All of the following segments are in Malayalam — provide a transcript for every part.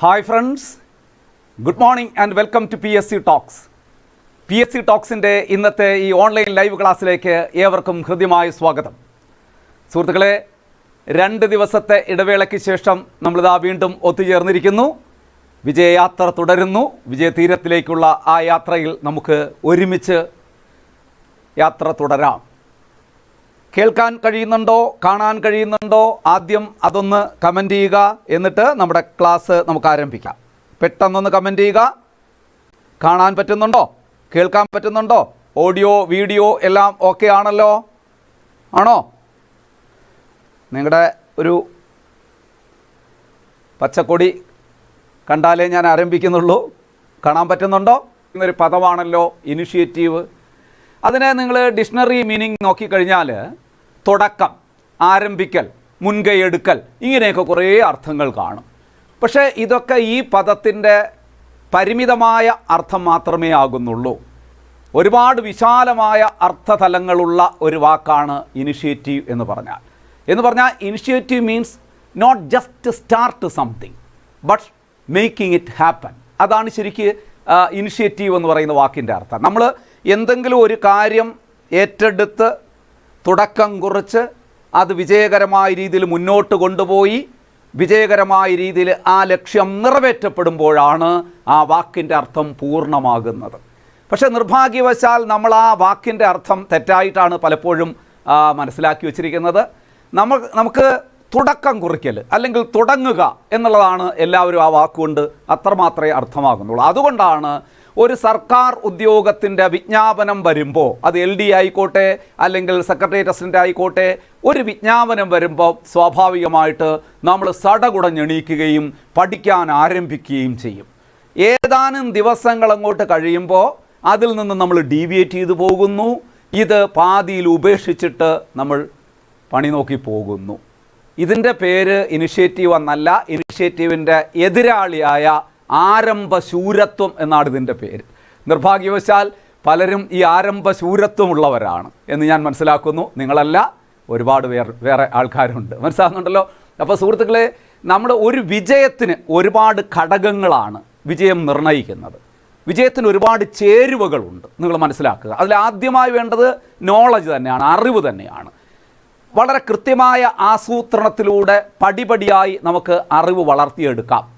Hi friends good morning and welcome to P S C talks P S C ടോക്സിന്റെ ഇന്നത്തെ ഈ ഓൺലൈൻ ലൈവ് ക്ലാസ്സിലേക്ക് ഏവർക്കും ഹൃദ്യമായ സ്വാഗതം. സുഹൃത്തുക്കളെ രണ്ട് ദിവസത്തെ ഇടവേളയ്ക്ക് ശേഷം നമ്മളിതാ വീണ്ടും ഒത്തുചേർന്നിരിക്കുന്നു. വിജയയാത്ര തുടരുന്നു. വിജയതീരത്തിലേക്കുള്ള ആ യാത്രയിൽ നമുക്ക് ഒരുമിച്ച് യാത്ര തുടരാം. കേൾക്കാൻ കഴിയുന്നുണ്ടോ? കാണാൻ കഴിയുന്നുണ്ടോ? ആദ്യം അതൊന്ന് കമന്റ് ചെയ്യുക. എന്നിട്ട് നമ്മുടെ ക്ലാസ് നമുക്ക് ആരംഭിക്കാം. പെട്ടെന്നൊന്ന് കമന്റ് ചെയ്യുക. കാണാൻ പറ്റുന്നുണ്ടോ? കേൾക്കാൻ പറ്റുന്നുണ്ടോ? ഓഡിയോ വീഡിയോ എല്ലാം ഓക്കെ ആണല്ലോ? ആണോ? നിങ്ങളുടെ ഒരു പച്ചക്കൊടി കണ്ടാലേ ഞാൻ ആരംഭിക്കുന്നുള്ളൂ. കാണാൻ പറ്റുന്നുണ്ടോ? എന്നൊരു പദമാണല്ലോ ഇനിഷ്യേറ്റീവ് അതിനെ നിങ്ങൾ ഡിക്ഷണറി മീനിങ് നോക്കിക്കഴിഞ്ഞാൽ തുടക്കം ആരംഭിക്കൽ മുൻകൈയെടുക്കൽ ഇങ്ങനെയൊക്കെ കുറേ അർത്ഥങ്ങൾ കാണും. പക്ഷേ ഇതൊക്കെ ഈ പദത്തിന്റെ പരിമിതമായ അർത്ഥം മാത്രമേ ആകുന്നുള്ളൂ. ഒരുപാട് വിശാലമായ അർത്ഥതലങ്ങളുള്ള ഒരു വാക്കാണ് ഇനിഷ്യേറ്റീവ് എന്ന് പറഞ്ഞാൽ. എന്ന് പറഞ്ഞാൽ initiative means not just start something but making it happen. അതാണ് ശരിക്ക് ഇനിഷ്യേറ്റീവ് എന്ന് പറയുന്ന വാക്കിന്റെ അർത്ഥം. നമ്മൾ എന്തെങ്കിലും ഒരു കാര്യം ഏറ്റെടുത്ത് തുടക്കം കുറിച്ച് അത് വിജയകരമായ രീതിയിൽ മുന്നോട്ട് കൊണ്ടുപോയി വിജയകരമായ രീതിയിൽ ആ ലക്ഷ്യം നിറവേറ്റപ്പെടുമ്പോഴാണ് ആ വാക്കിന്റെ അർത്ഥം പൂർണമാകുന്നത്. പക്ഷേ നിർഭാഗ്യവശാൽ നമ്മൾ ആ വാക്കിന്റെ അർത്ഥം തെറ്റായിട്ടാണ് പലപ്പോഴും മനസ്സിലാക്കി വച്ചിരിക്കുന്നത്. നമ്മൾ നമുക്ക് തുടക്കം കുറിക്കൽ അല്ലെങ്കിൽ തുടങ്ങുക എന്നുള്ളതാണ് എല്ലാവരും ആ വാക്കുകൊണ്ട് അത്രമാത്രമേ അർത്ഥമാകുന്നുള്ളൂ. അതുകൊണ്ടാണ് ഒരു സർക്കാർ ഉദ്യോഗത്തിന്റെ വിജ്ഞാപനം വരുമ്പോൾ അത് എൽ ഡി ആയിക്കോട്ടെ അല്ലെങ്കിൽ സെക്രട്ടറി പ്രസിഡന്റ് ആയിക്കോട്ടെ ഒരു വിജ്ഞാപനം വരുമ്പോൾ സ്വാഭാവികമായിട്ട് നമ്മൾ സടകുടഞ്ഞെണീക്കുകയും പഠിക്കാൻ ആരംഭിക്കുകയും ചെയ്യും. ഏതാനും ദിവസങ്ങൾ അങ്ങോട്ട് കഴിയുമ്പോൾ അതിൽ നിന്ന് നമ്മൾ ഡീവിയേറ്റ് ചെയ്തു പോകുന്നു. ഇത് പാതിയിൽ ഉപേക്ഷിച്ചിട്ട് നമ്മൾ പണി നോക്കി പോകുന്നു. ഇതിന്റെ പേര് ഇനിഷ്യേറ്റീവ് എന്നല്ല ഇനിഷ്യേറ്റീവിന്റെ എതിരാളിയായ ആരംഭ ശൂരത്വം എന്നാണ് ഇതിന്റെ പേര്. നിർഭാഗ്യവശാൽ പലരും ഈ ആരംഭ ശൂരത്വമുള്ളവരാണ് എന്ന് ഞാൻ മനസ്സിലാക്കുന്നു. നിങ്ങളല്ല ഒരുപാട് വേറെ വേറെ ആൾക്കാരുണ്ട്. മനസ്സിലാകുന്നുണ്ടല്ലോ? അപ്പോൾ സുഹൃത്തുക്കളെ നമ്മുടെ ഒരു വിജയത്തിന് ഒരുപാട് ഘടകങ്ങളാണ് വിജയം നിർണയിക്കുന്നത് വിജയത്തിന് ഒരുപാട് ചേരുവകളുണ്ട് നിങ്ങൾ മനസ്സിലാക്കുക. അതിൽ ആദ്യമായി വേണ്ടത് നോളജ് തന്നെയാണ് അറിവ് തന്നെയാണ്. വളരെ കൃത്യമായ ആസൂത്രണത്തിലൂടെ പടിപടിയായി നമുക്ക് അറിവ് വളർത്തിയെടുക്കാം.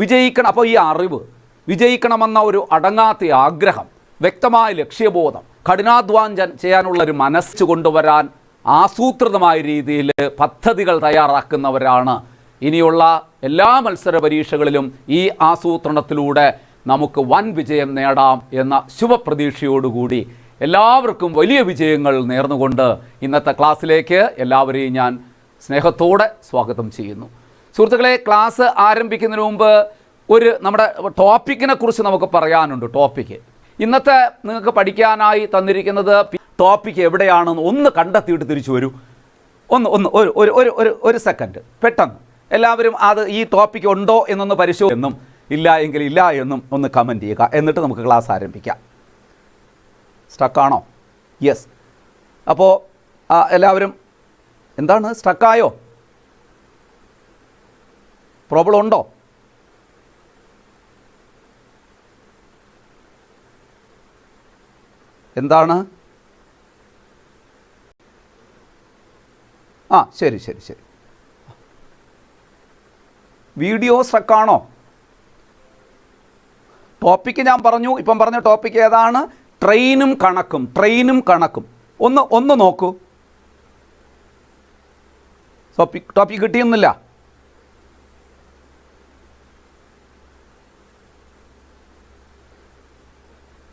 വിജയിക്കണം. അപ്പോൾ ഈ അറിവ് വിജയിക്കണമെന്ന ഒരു അടങ്ങാത്ത ആഗ്രഹം വ്യക്തമായ ലക്ഷ്യബോധം കഠിനാധ്വാനം ചെയ്യാനുള്ള ഒരു മനസ്സ് കൊണ്ടുവരാൻ ആസൂത്രിതമായ രീതിയിൽ പദ്ധതികൾ തയ്യാറാക്കുന്നവരാണ്. ഇനിയുള്ള എല്ലാ മത്സര പരീക്ഷകളിലും ഈ ആസൂത്രണത്തിലൂടെ നമുക്ക് വൻ വിജയം നേടാം എന്ന ശുഭപ്രതീക്ഷയോടുകൂടി എല്ലാവർക്കും വലിയ വിജയങ്ങൾ നേർന്നുകൊണ്ട് ഇന്നത്തെ ക്ലാസ്സിലേക്ക് എല്ലാവരെയും ഞാൻ സ്നേഹത്തോടെ സ്വാഗതം ചെയ്യുന്നു. സുഹൃത്തുക്കളെ ക്ലാസ് ആരംഭിക്കുന്നതിന് മുമ്പ് ഒരു നമ്മുടെ ടോപ്പിക്കിനെ കുറിച്ച് നമുക്ക് പറയാനുണ്ട് ടോപ്പിക്ക്. ഇന്നത്തെ നിങ്ങൾക്ക് പഠിക്കാനായി തന്നിരിക്കുന്നത് ടോപ്പിക്ക് എവിടെയാണെന്ന് ഒന്ന് കണ്ടെത്തിയിട്ട് തിരിച്ചു വരൂ. ഒന്ന് ഒന്ന് ഒരു ഒരു ഒരു ഒരു ഒരു സെക്കൻഡ് പെട്ടെന്ന്. എല്ലാവരും അത് ഈ ടോപ്പിക്ക് ഉണ്ടോ എന്നൊന്ന് പരിശോധന ഇല്ല എങ്കിൽ ഇല്ല എന്നും ഒന്ന് കമന്റ് ചെയ്യുക. എന്നിട്ട് നമുക്ക് ക്ലാസ് ആരംഭിക്കാം. സ്റ്റക്കാണോ യെസ് അപ്പോൾ എല്ലാവരും എന്താണ്? സ്റ്റക്കായോ പ്രോബ്ലം ഉണ്ടോ എന്താണ്? ആ ശരി ശരി ശരി. വീഡിയോ സ്ട്രക്കാണോ? ടോപ്പിക്ക് ഞാൻ പറഞ്ഞു ഇപ്പം പറഞ്ഞ ടോപ്പിക്ക് ഏതാണ്? ട്രെയിനും കണക്കും ട്രെയിനും കണക്കും. ഒന്ന് ഒന്ന് നോക്കൂ. ടോപ്പിക് ടോപ്പിക് കിട്ടിയൊന്നുമില്ല.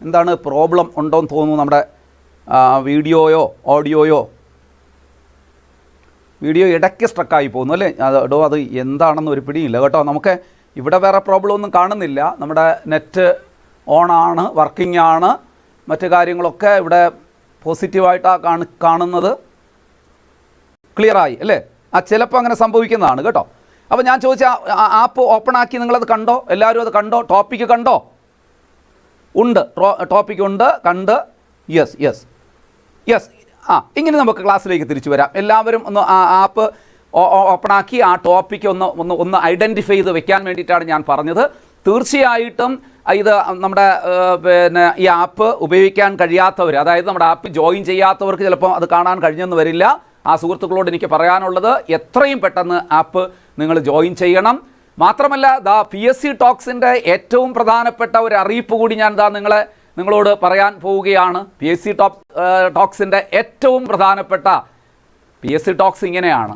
എന്താണ് പ്രോബ്ലം ഉണ്ടോയെന്ന് തോന്നുന്നു നമ്മുടെ വീഡിയോയോ ഓഡിയോയോ? വീഡിയോ ഇടയ്ക്ക് സ്ട്രക്കായി പോകുന്നു അല്ലേ? അത് അത് എന്താണെന്ന് ഒരു പിടിയില്ല കേട്ടോ. നമുക്ക് ഇവിടെ വേറെ പ്രോബ്ലം ഒന്നും കാണുന്നില്ല. നമ്മുടെ നെറ്റ് ഓണാണ് വർക്കിംഗ് ആണ് മറ്റു കാര്യങ്ങളൊക്കെ ഇവിടെ പോസിറ്റീവായിട്ടാണ് കാണു കാണുന്നത്. ക്ലിയറായി അല്ലേ? ആ ചിലപ്പോൾ അങ്ങനെ സംഭവിക്കുന്നതാണ് കേട്ടോ. അപ്പോൾ ഞാൻ ചോദിച്ച ആപ്പ് ഓപ്പൺ ആക്കി നിങ്ങളത് കണ്ടോ? എല്ലാവരും അത് കണ്ടോ? ടോപ്പിക്ക് കണ്ടോ? ഉണ്ട്. ടോപ്പിക് ഉണ്ട്. കണ്ട്. യെസ് യെസ് യെസ് ആ ഇങ്ങനെ നമുക്ക് ക്ലാസ്സിലേക്ക് തിരിച്ചു വരാം. എല്ലാവരും ഒന്ന് ആ ആപ്പ് ഓപ്പണാക്കി ആ ടോപ്പിക്ക് ഒന്ന് ഒന്ന് ഒന്ന് ഐഡന്റിഫൈ ചെയ്ത് വെക്കാൻ വേണ്ടിയിട്ടാണ് ഞാൻ പറഞ്ഞത്. തീർച്ചയായിട്ടും ഇത് നമ്മുടെ പിന്നെ ഈ ആപ്പ് ഉപയോഗിക്കാൻ കഴിയാത്തവർ അതായത് നമ്മുടെ ആപ്പ് ജോയിൻ ചെയ്യാത്തവർക്ക് ചിലപ്പോൾ അത് കാണാൻ കഴിഞ്ഞെന്ന് വരില്ല. ആ സുഹൃത്തുക്കളോട് എനിക്ക് പറയാനുള്ളത് എത്രയും പെട്ടെന്ന് ആപ്പ് നിങ്ങൾ ജോയിൻ ചെയ്യണം. മാത്രമല്ല ദാ പി എസ് സി ടോക്സിന്റെ ഏറ്റവും പ്രധാനപ്പെട്ട ഒരു അറിയിപ്പ് കൂടി ഞാൻ ദാ നിങ്ങളെ നിങ്ങളോട് പറയാൻ പോവുകയാണ്. പി എസ് സി ടോപ്പ് ടോക്സിന്റെ ഏറ്റവും പ്രധാനപ്പെട്ട പി എസ് സി ടോക്സ് ഇങ്ങനെയാണ്.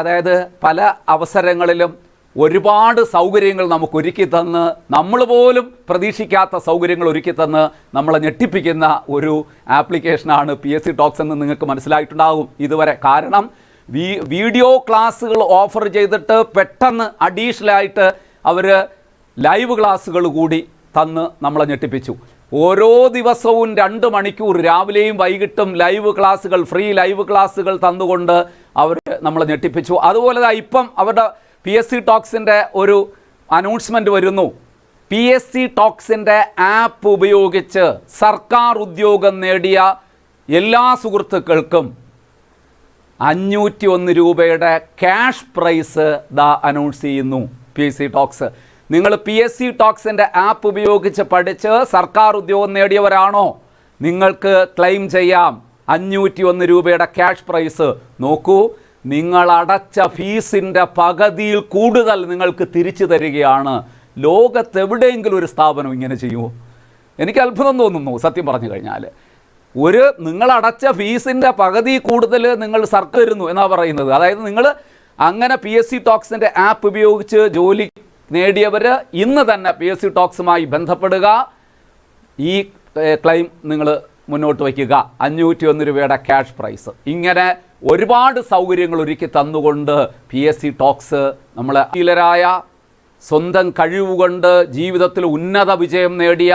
അതായത് പല അവസരങ്ങളിലും ഒരുപാട് സൗകര്യങ്ങൾ നമുക്ക് ഒരുക്കി തന്ന് നമ്മൾ പോലും പ്രതീക്ഷിക്കാത്ത സൗകര്യങ്ങൾ ഒരുക്കി തന്ന് നമ്മളെ ഞെട്ടിപ്പിക്കുന്ന ഒരു ആപ്ലിക്കേഷനാണ് പി എസ് സി ടോക്സ് എന്ന് നിങ്ങൾക്ക് മനസ്സിലായിട്ടുണ്ടാകും. ഇതുവരെ കാരണം വീഡിയോ ക്ലാസ്സുകൾ ഓഫർ ചെയ്തിട്ട് പെട്ടെന്ന് അഡീഷണലായിട്ട് അവർ ലൈവ് ക്ലാസ്സുകൾ കൂടി തന്ന് നമ്മളെ ഞെട്ടിപ്പിച്ചു. ഓരോ ദിവസവും രണ്ട് മണിക്കൂർ രാവിലെയും വൈകിട്ടും ലൈവ് ക്ലാസ്സുകൾ ഫ്രീ ലൈവ് ക്ലാസ്സുകൾ തന്നുകൊണ്ട് അവർ നമ്മളെ ഞെട്ടിപ്പിച്ചു. അതുപോലെ ദാ ഇപ്പം അവരുടെ പി എസ് സി ടോക്സിന്റെ ഒരു അനൗൺസ്മെന്റ് വരുന്നു. പി എസ് സി ടോക്സിന്റെ ആപ്പ് ഉപയോഗിച്ച് സർക്കാർ ഉദ്യോഗം നേടിയ എല്ലാ സുഹൃത്തുക്കൾക്കും അഞ്ഞൂറ്റി ഒന്ന് രൂപയുടെ ക്യാഷ് പ്രൈസ് ദാ അനൗൺസ് ചെയ്യുന്നു. പി എസ് സി ടോക്സ് നിങ്ങൾ പി എസ് സി ടോക്സിന്റെ ആപ്പ് ഉപയോഗിച്ച് പഠിച്ച് സർക്കാർ ഉദ്യോഗം നേടിയവരാണോ? നിങ്ങൾക്ക് ക്ലെയിം ചെയ്യാം. അഞ്ഞൂറ്റി ഒന്ന് രൂപയുടെ ക്യാഷ് പ്രൈസ് നോക്കൂ നിങ്ങൾ അടച്ച ഫീസിന്റെ പകുതിയിൽ കൂടുതൽ നിങ്ങൾക്ക് തിരിച്ചു തരികയാണ്. ലോകത്തെവിടെയെങ്കിലും ഒരു സ്ഥാപനം ഇങ്ങനെ ചെയ്യുമോ? എനിക്ക് അത്ഭുതം തോന്നുന്നു സത്യം പറഞ്ഞു കഴിഞ്ഞാൽ ഒരു നിങ്ങൾ അടച്ച ഫീസിന്റെ പകുതി കൂടുതൽ നിങ്ങൾ സർക്കാർ തരുന്നു എന്നാണ് പറയുന്നത്. അതായത് നിങ്ങൾ അങ്ങനെ പി എസ് സി ടോക്സിന്റെ ആപ്പ് ഉപയോഗിച്ച് ജോലി നേടിയവർ ഇന്ന് തന്നെ പി എസ് സി ടോക്സുമായി ബന്ധപ്പെടുക. ഈ ക്ലെയിം നിങ്ങൾ മുന്നോട്ട് വയ്ക്കുക. അഞ്ഞൂറ്റി ഒന്ന് രൂപയുടെ ക്യാഷ് പ്രൈസ് ഇങ്ങനെ ഒരുപാട് സൗകര്യങ്ങൾ ഒരുക്കി തന്നുകൊണ്ട് പി എസ് സി ടോക്സ് നമ്മളെ അഖിലരായ സ്വന്തം കഴിവുകൊണ്ട് ജീവിതത്തിൽ ഉന്നത വിജയം നേടിയ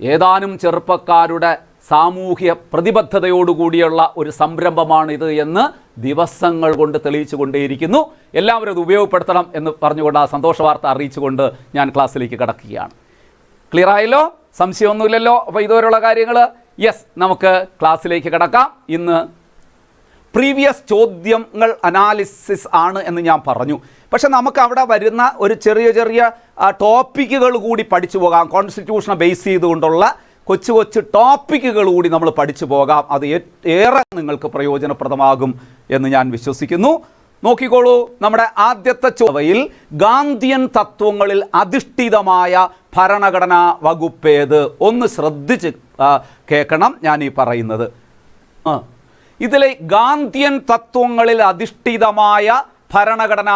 ഏതാനും ചെറുപ്പക്കാരുടെ സാമൂഹ്യ പ്രതിബദ്ധതയോടുകൂടിയുള്ള ഒരു സംരംഭമാണിത് എന്ന് ദിവസങ്ങൾ കൊണ്ട് തെളിയിച്ചു കൊണ്ടേയിരിക്കുന്നു എല്ലാവരും അത് ഉപയോഗപ്പെടുത്തണം എന്ന് പറഞ്ഞുകൊണ്ട് ആ സന്തോഷ വാർത്ത അറിയിച്ചുകൊണ്ട് ഞാൻ ക്ലാസ്സിലേക്ക് കടക്കുകയാണ്. ക്ലിയർ ആയല്ലോ? സംശയമൊന്നുമില്ലല്ലോ? അപ്പോൾ ഇതുവരെയുള്ള കാര്യങ്ങൾ യെസ് നമുക്ക് ക്ലാസ്സിലേക്ക് കിടക്കാം. ഇന്ന് പ്രീവിയസ് ചോദ്യങ്ങൾ അനാലിസിസ് ആണ് എന്ന് ഞാൻ പറഞ്ഞു. പക്ഷേ നമുക്ക് അവിടെ വരുന്ന ഒരു ചെറിയ ചെറിയ ടോപ്പിക്കുകൾ കൂടി പഠിച്ചു പോകാം. കോൺസ്റ്റിറ്റ്യൂഷനെ ബേസ് ചെയ്തുകൊണ്ടുള്ള കൊച്ചു കൊച്ചു ടോപ്പിക്കുകൾ കൂടി നമ്മൾ പഠിച്ചു പോകാം. അത് ഏറെ നിങ്ങൾക്ക് പ്രയോജനപ്രദമാകും എന്ന് ഞാൻ വിശ്വസിക്കുന്നു. നോക്കിക്കോളൂ നമ്മുടെ ആദ്യത്തെ ചുവയിൽ ഗാന്ധിയൻ തത്വങ്ങളിൽ അധിഷ്ഠിതമായ ഭരണഘടനാ വകുപ്പേത് ഒന്ന് ശ്രദ്ധിച്ച് കേൾക്കണം ഞാൻ ഈ പറയുന്നത്. ഇതിലെ ഗാന്ധിയൻ തത്വങ്ങളിൽ അധിഷ്ഠിതമായ ഭരണഘടനാ